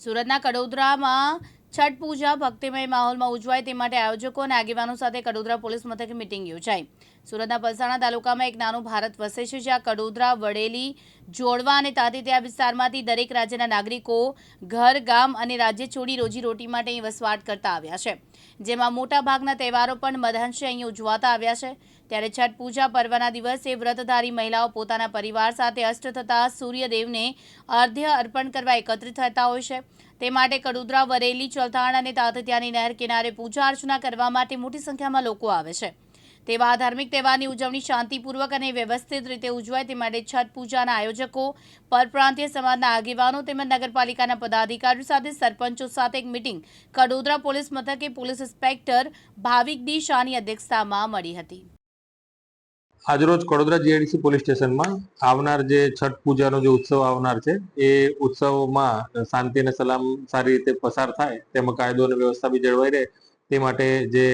સુરતના કડોદરામાં છઠ પૂજા, ભક્તિમય માહોલમાં ઉજવાય તે માટે આયોજકો અને આગેવાનો સાથે કડોદરા પોલીસ મથકે મિટિંગ યોજાઈ. સુરતના પલસાણા તાલુકામાં એક નાનું ભારત વસે છે, જ્યાં કડોદરા, વડેલી, જોડવા અને તાતીતિયા વિસ્તારમાંથી દરેક રાજ્યના નાગરિકો ઘર, ગામ અને રાજ્ય છોડી રોજીરોટી માટે અહીં વસવાટ કરતા આવ્યા છે. જેમાં મોટા ભાગના તહેવારો પણ મધંશે અહીં ઉજવાતા આવ્યા છે. ત્યારે છઠ પૂજા પર્વના દિવસે વ્રતધારી મહિલાઓ પોતાના પરિવાર સાથે અષ્ટ થતા સૂર્યદેવને અર્ધ્ય અર્પણ કરવા એકત્રિત થતા હોય છે. તે માટે કડોદરા, વરેલી ચલથાણ અને તાતતિયાની નહેર કિનારે પૂજા અર્ચના કરવા માટે મોટી સંખ્યામાં લોકો આવે છે. તેવા ધાર્મિક તહેવારની ઉજવણી શાંતિપૂર્વક અને વ્યવસ્થિત રીતે ઉજવાય તે માટે છઠ પૂજાના આયોજકો, પરપ્રાંતીય સમાજના આગેવાનો તેમજ નગરપાલિકાના પદાધિકારીઓ સાથે સરપંચો સાથે એક મિટિંગ કડોદરા પોલીસ મથકે પોલીસ ઇન્સ્પેક્ટર ભાવિક ડી શાહની અધ્યક્ષતામાં મળી હતી. આજરોજ કડોદરા જીઆઈડીસી પોલીસ સ્ટેશનમાં આવનાર જે છઠ પૂજાનો જે ઉત્સવ આવનાર છે, એ ઉત્સવમાં શાંતિ અને સલામ સારી રીતે પસાર થાય, તેમાં કાયદો અને વ્યવસ્થા બી જળવાઈ રહે, તે માટે જે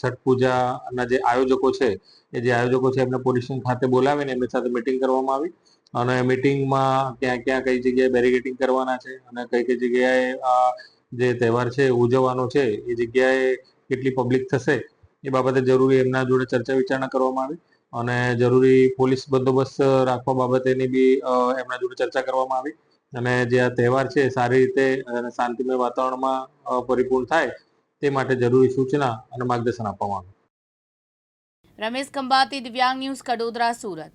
છઠ પૂજાના જે આયોજકો છે, એ જે આયોજકો છે એમને પોલીસ સ્ટેશન ખાતે બોલાવીને એમની સાથે મિટિંગ કરવામાં આવી. અને મિટિંગમાં ક્યાં ક્યાં કઈ જગ્યાએ બેરિગેટિંગ કરવાના છે અને કઈ કઈ જગ્યાએ જે તહેવાર છે, ઉજવવાનો છે, એ જગ્યાએ કેટલી પબ્લિક થશે, એ બાબતે જરૂરી એમના જોડે ચર્ચા વિચારણા કરવામાં આવી. અને જરૂરી પોલીસ બંદોબસ્ત રાખવા બાબતેની બી એમના જોડે ચર્ચા કરવામાં આવી. અને જે આ તહેવાર છે, સારી રીતે શાંતિમય વાતાવરણમાં પરિપૂર્ણ થાય તે માટે જરૂરી સૂચના અને માર્ગદર્શન આપવામાં આવ્યું. રમેશ ખંભાતી, દિવ્યાંગ ન્યૂઝ, કડોદરા, સુરત.